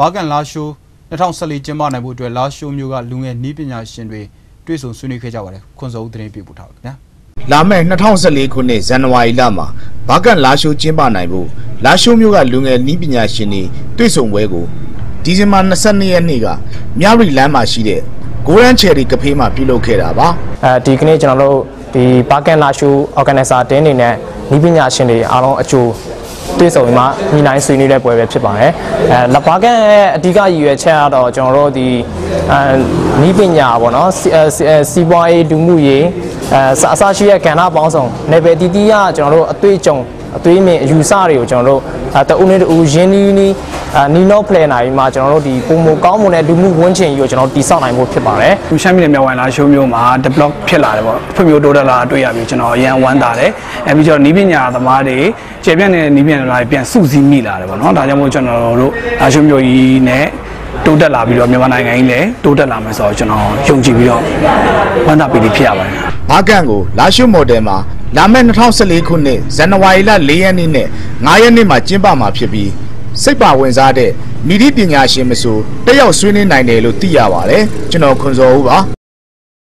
ဘာကန်လာရှိုး2014ကျင်းပနိုင်ဖို့အတွက်လာရှိုးမျိုးကလူငယ်နီးပညာရှင်တွေတွေ့ဆုံဆွေးနွေးခဲ့ကြပါတယ်ခွန်စောဦးသတင်းပေးပို့ထားပါခင်ဗျာလာမယ့်2014ခုနှစ်ဇန်နဝါရီလမှာဘာကန်လာရှိုးကျင်းပနိုင်ဖို့လာရှိုးမြို့ကလူငယ်နီးပညာရှင်တွေတွေ့ဆုံပွဲကိုဒီဇင်ဘာ22ရက်နေ့ကမြရီလမ်းမှာရှိတဲ့ဂိုရန်ချယ်ရီကဖေးမှာပြုလုပ်ခဲ့တာပါအဲဒီကနေ့ကျွန်တော်တို့ဒီပါကန်လာရှူ organizer တင်းနေနဲ့ဤပညာရှင်တွေအားလုံးအကျိုး တွေ့ဆုံပြီးမှညီနိုင်ဆွေးနွေးတဲ့ပွဲပဲဖြစ်ပါတယ်အဲလပါကန်ရဲ့အဓိကရည်ရွယ်ချက်ကတော့ကျွန်တော်တို့ဒီအဲဤပညာပေါ့နော်စီအဲစီအဲစီးပွားရေးဒုမှုရေးအဲစအစရှိတဲ့ကဏ္ဍပေါင်းစုံနေပယ်တီတီကကျွန်တော်တို့အတွေ့အကြုံ အသွေးမြင်အယူဆတွေကိုကျွန်တော်တို့အဲတအုပ်နဲ့တူရင်းနှီးနီးအဲနီနော့ဖလဲနိုင်ပြီးမှကျွန်တော်တို့ဒီပုံမကောင်းမွန်တဲ့လူမှုဝန်းကျင်ကြီးကိုကျွန်တော်တို့တည်ဆောက်နိုင်ဖို့ဖြစ်ပါတယ်ရှမ်းပြည်နယ်မြောက်ပိုင်းလာရှိုးမျိုးမှာ develop ဖြစ်လာတယ်ပေါ့ဖွံ့ဖြိုးတိုးတက်လာတာတွေ့ရပြီးကျွန်တော်အရန်ဝမ်းသာတယ်အဲပြီးတော့နီးပညာသမားတွေကျေပြန့်တဲ့နီးပညာသမားတွေပြန်စုစည်းမိလာတယ်ပေါ့နော်ဒါကြောင့်မို့ကျွန်တော်တို့လာရှိုးမျိုးကြီးနဲ့တိုးတက်လာပြီးတော့မြန်မာနိုင်ငံကြီးလည်းတိုးတက်လာမယ်ဆိုတော့ကျွန်တော်ယုံကြည်ပြီးတော့ဝမ်းသာပီတိဖြစ်ရပါတယ်ဘာကန်ကိုလာရှိုးမော်ဒယ်မှာ လာမယ့်2014ခုနှစ်ဇန်နဝါရီလ4ရက်နေ့နဲ့5ရက်နေ့မှာကျင်းပမှာဖြစ်ပြီးစိတ်ပါဝင်စားတဲ့မိသည့်ပညာရှင်မဆိုတက်ရောက်ဆွေးနွေးနိုင်တယ်လို့သိရပါတယ်ကျွန်တော်ခွန်စောဦးပါ